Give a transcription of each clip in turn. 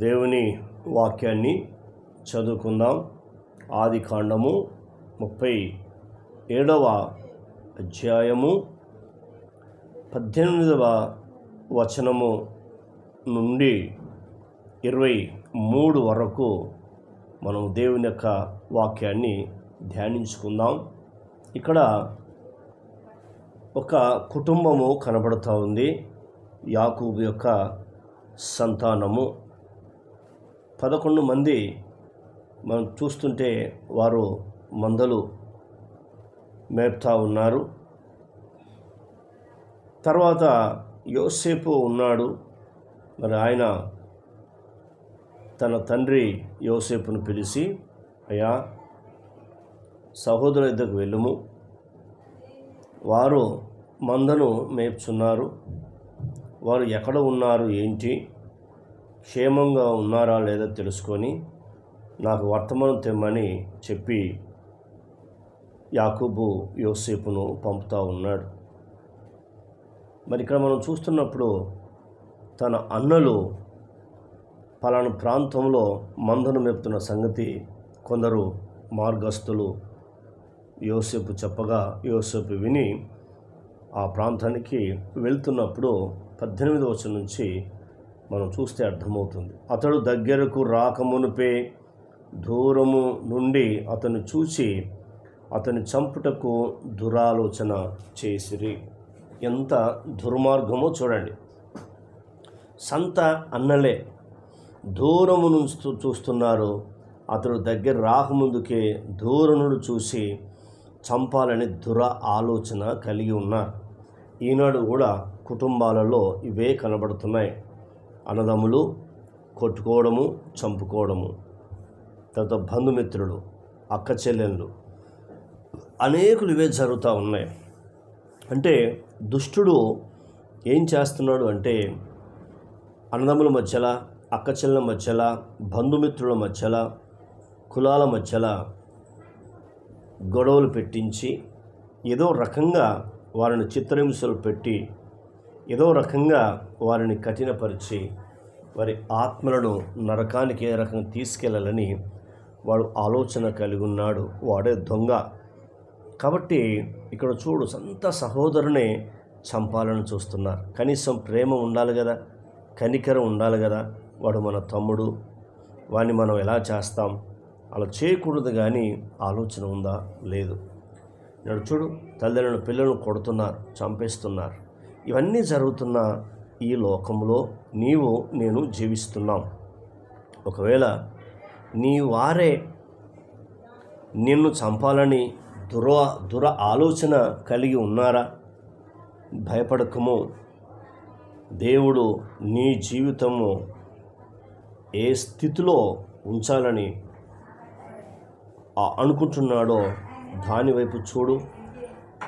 దేవుని వాక్యాన్ని చదువుకుందాం. ఆది కాండము ముప్పై ఏడవ అధ్యాయము పద్దెనిమిదవ వచనము నుండి ఇరవై మూడు వరకు మనం దేవుని యొక్క వాక్యాన్ని ధ్యానించుకుందాం. ఇక్కడ ఒక కుటుంబము కనబడుతూ ఉంది. యాకూబు యొక్క సంతానము. పదకొండు మంది మనం చూస్తుంటే వారు మందలు మేపుతా ఉన్నారు. తర్వాత యోసేపు ఉన్నాడు. మరి ఆయన తన తండ్రి యోసేపును పిలిచి అయ్యా సహోదరు ఇద్దరికి వెళ్ళుము. వారు మందను మేపుచున్నారు. వారు ఎక్కడ ఉన్నారు? ఏంటి? క్షేమంగా ఉన్నారా లేదా తెలుసుకొని నాకు వర్తమానం తెమ్మని చెప్పి యాకూబు యోసేపును పంపుతా ఉన్నాడు. మరి ఇక్కడ మనం చూస్తున్నప్పుడు తన అన్నలు పలానా ప్రాంతంలో మందను మెప్తున్న సంగతి కొందరు మార్గస్థులు యోసేపు చెప్పగా యోసేపు విని ఆ ప్రాంతానికి వెళ్తున్నప్పుడు పద్దెనిమిది వచ్చం నుంచి మనం చూస్తే అర్థమవుతుంది. అతడు దగ్గరకు రాకమునుపే దూరము నుండి అతను చూసి అతని చంపుటకు దురాలోచన చేసిరి. ఎంత దుర్మార్గమో చూడండి. సంత అన్నలే దూరము నుంచి చూస్తున్నారు. అతడు దగ్గర రాకముందుకే దూరనుడు చూసి చంపాలని దుర ఆలోచన కలిగి ఉన్నారు. ఈనాడు కూడా కుటుంబాలలో ఇవే కనబడుతున్నాయి. అన్నదమ్ములు కొట్టుకోవడము చంపుకోవడము. తర్వాత బంధుమిత్రులు అక్క చెల్లెళ్ళు అనేకులు ఇవే జరుగుతూ ఉన్నాయి. అంటే దుష్టుడు ఏం చేస్తున్నాడు అంటే అన్నదమ్ముల మధ్యలో అక్క చెల్లెల మధ్యలో బంధుమిత్రుల మధ్యలో కులాల మధ్యలో గొడవలు పెట్టించి ఏదో రకంగా వారిని చిత్రహింసలు పెట్టి ఏదో రకంగా వారిని కఠినపరిచి వారి ఆత్మలను నరకానికి ఏ రకంగా తీసుకెళ్ళాలని వాడు ఆలోచన కలిగి ఉన్నాడు. వాడే దొంగ. కాబట్టి ఇక్కడ చూడు సొంత సహోదరునే చంపాలని చూస్తున్నారు. కనీసం ప్రేమ ఉండాలి కదా కనికరం ఉండాలి కదా వాడు మన తమ్ముడు వాడిని మనం ఎలా చేస్తాం? అలా చేయకూడదు కానీ ఆలోచన ఉందా? లేదు. నేను చూడు తల్లిదండ్రులు పిల్లలను కొడుతున్నారు చంపేస్తున్నారు. ఇవన్నీ జరుగుతున్న ఈ లోకంలో నీవు నేను జీవిస్తున్నాం. ఒకవేళ నీ వారే నిన్ను చంపాలని దుర దుర ఆలోచన కలిగి ఉన్నారా? భయపడకము. దేవుడు నీ జీవితము ఏ స్థితిలో ఉంచాలని అనుకుంటున్నాడో దాని వైపు చూడు.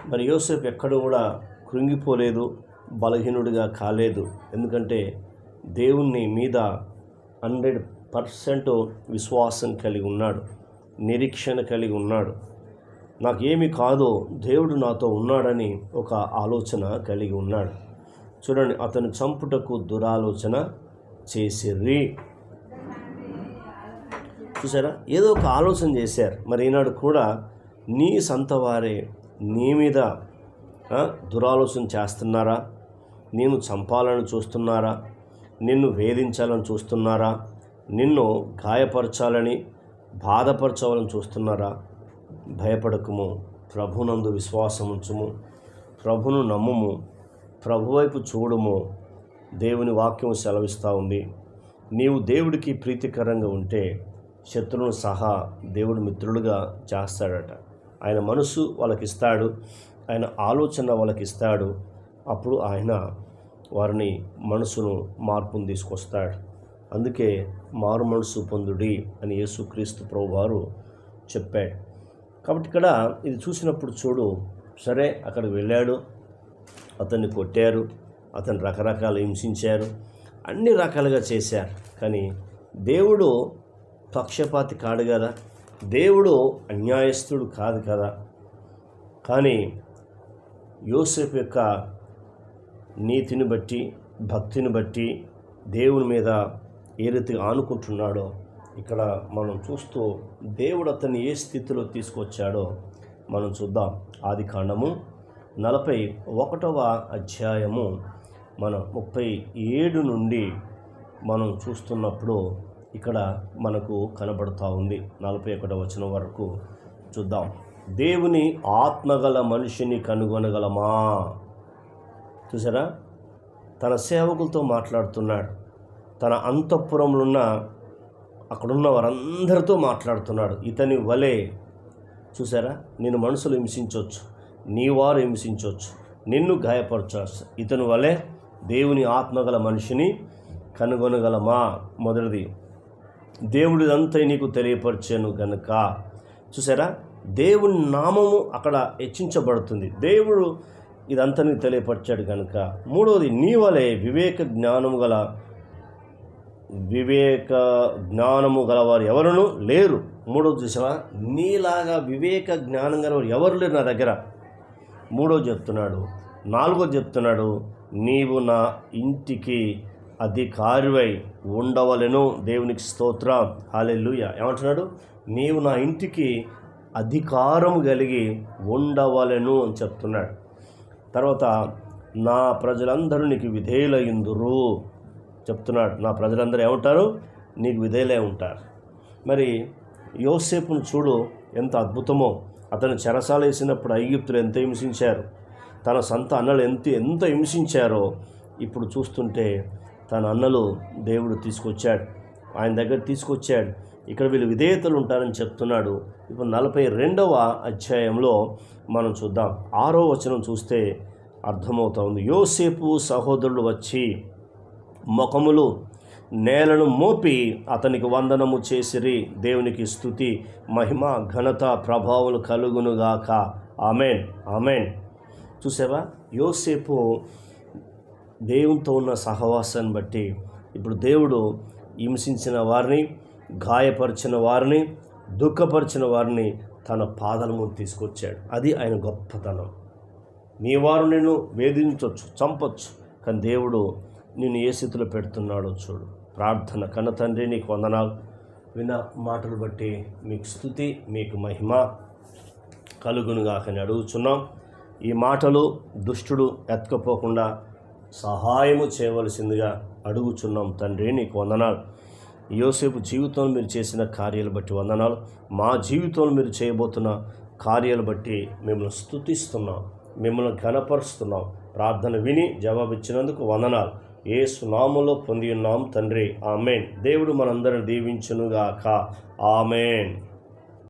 మరి యోసేపు ఎక్కడ కూడా కృంగిపోలేదు. బలహీనుడిగా కాలేదు. ఎందుకంటే దేవుణ్ణి మీద హండ్రెడ్ పర్సెంట్ విశ్వాసం కలిగి ఉన్నాడు. నిరీక్షణ కలిగి ఉన్నాడు. నాకేమి కాదో దేవుడు నాతో ఉన్నాడని ఒక ఆలోచన కలిగి ఉన్నాడు. చూడండి అతను చంపుటకు దురాలోచన చేసిర్రి. చూసారా? ఏదో ఒక ఆలోచన చేశారు. మరి ఈనాడు కూడా నీ సంత వారే నీ మీద దురాలోచన చేస్తున్నారా? నేను చంపాలని చూస్తున్నారా? నిన్ను వేధించాలని చూస్తున్నారా? నిన్ను గాయపరచాలని బాధపరచాలని చూస్తున్నారా? భయపడకము. ప్రభునందు విశ్వాసం ఉంచుము ప్రభును నమ్ముము. ప్రభువైపు చూడము. దేవుని వాక్యం సెలవిస్తూ ఉంది. నీవు దేవుడికి ప్రీతికరంగా ఉంటే శత్రువును సహా దేవుడు మిత్రుడుగా చేస్తాడట. ఆయన మనసు వాళ్ళకి ఇస్తాడు ఆయన ఆలోచన వాళ్ళకి ఇస్తాడు అప్పుడు ఆయన వారిని మనసును మార్పును తీసుకొస్తాడు. అందుకే మారు మనసు పొందుడి అని యేసుక్రీస్తు ప్రభు వారు చెప్పాడు. కాబట్టి ఇక్కడ ఇది చూసినప్పుడు చూడు సరే అక్కడికి వెళ్ళాడు. అతన్ని కొట్టారు. అతను రకరకాల హింసించారు. అన్ని రకాలుగా చేశారు. కానీ దేవుడు పక్షపాతి కాడు కదా. దేవుడు అన్యాయస్తుడు కాదు కదా. కానీ యోసేపు యొక్క నీతిని బట్టి భక్తిని బట్టి దేవుని మీద ఏ రీతిగా ఆనుకుంటున్నాడో ఇక్కడ మనం చూస్తూ దేవుడు అతన్ని ఏ స్థితిలో తీసుకొచ్చాడో మనం చూద్దాం. ఆది కాండము నలభై ఒకటవ అధ్యాయము మన ముప్పై ఏడు నుండి మనం చూస్తున్నప్పుడు ఇక్కడ మనకు కనబడుతూ ఉంది. నలభై ఒకటవ వచనం వరకు చూద్దాం. దేవుని ఆత్మగల మనిషిని కనుగొనగలమా? చూసారా? తన సేవకులతో మాట్లాడుతున్నాడు. తన అంతఃపురంలో ఉన్న అక్కడున్న వారందరితో మాట్లాడుతున్నాడు. ఇతని వలె చూసారా? నేను మనుషులు హింసించవచ్చు నీ వారు హింసించవచ్చు నిన్ను గాయపరచవచ్చు ఇతని వలె దేవుని ఆత్మగల మనిషిని కనుగొనగలమా? మొదటిది దేవుడిదంతా నీకు తెలియపరిచాను గనుక. చూసారా? దేవుని నామము అక్కడ హెచ్చించబడుతుంది. దేవుడు ఇదంతా నీకు తెలియపరిచాడు కనుక. మూడవది నీ వలె వివేక జ్ఞానము గల వివేక జ్ఞానము గలవారు ఎవరును? లేరు. మూడవది చూసావా? నీలాగా వివేక జ్ఞానం గలవారు ఎవరు లేరు నా దగ్గర? మూడో చెప్తున్నాడు. నాలుగో చెప్తున్నాడు నీవు నా ఇంటికి అధికారివై ఉండవలెను. దేవునికి స్తోత్రం. హాలెల్లుయ. ఏమంటున్నాడు? నీవు నా ఇంటికి అధికారం కలిగి ఉండవలెను అని చెప్తున్నాడు. తర్వాత నా ప్రజలందరూ నీకు విధేయులయ్యుందురు చెప్తున్నాడు. నా ప్రజలందరూ ఏమంటారు? నీకు విధేయులై ఉంటారు. మరి యోసేపును చూడు ఎంత అద్భుతమో. అతను చెరసాల వేసినప్పుడు ఐగుప్తులు ఎంత హింసించారు. తన సొంత అన్నలు ఎంత ఎంత హింసించారో ఇప్పుడు చూస్తుంటే తన అన్నలు దేవుడు తీసుకొచ్చాడు. ఆయన దగ్గర తీసుకొచ్చాడు. ఇక్కడ వీళ్ళు విధేయతలు ఉంటారని చెప్తున్నాడు. ఇప్పుడు నలభై రెండవ అధ్యాయంలో మనం చూద్దాం. ఆరో వచనం చూస్తే అర్థమవుతుంది యోసేపు సహోదరులు వచ్చి ముఖములు నేలను మోపి అతనికి వందనము చేసిరి. దేవునికి స్థుతి మహిమ ఘనత ప్రభావాలు కలుగునుగాక ఆమెన్. ఆమెన్. చూసావా? యోసేపు దేవునితో ఉన్న సహవాసాన్ని బట్టి ఇప్పుడు దేవుడు హింసించిన వారిని గాయపరిచిన వారిని దుఃఖపరిచిన వారిని తన పాదాల ముందు తీసుకొచ్చాడు. అది ఆయన గొప్పతనం. నీ వారు నేను వేధించవచ్చు చంపొచ్చు కానీ దేవుడు నిన్ను ఏ స్థితిలో పెడుతున్నాడో చూడు. ప్రార్థన కన్న తండ్రి నీకు వందనాలు. విన మాటలు బట్టి మీకు స్థుతి మీకు మహిమ కలుగునుగాకని అడుగుచున్నాం. ఈ మాటలు దుష్టుడు ఎత్తుకపోకుండా సహాయము చేయవలసిందిగా అడుగుచున్నాం తండ్రి నీకు వందనాలు. యోసేపు జీవితంలో మీరు చేసిన కార్యాలు బట్టి వందనాలు. మా జీవితంలో మీరు చేయబోతున్న కార్యాలు బట్టి మిమ్మల్ని స్థుతిస్తున్నాం మిమ్మల్ని ఘనపరుస్తున్నాం. ప్రార్థన విని జవాబిచ్చినందుకు వందనాలు. ఏ సునాములో పొంది ఉన్నాం తండ్రి. ఆమెన్. దేవుడు మనందరిని దీవించునుగాక. ఆమెన్.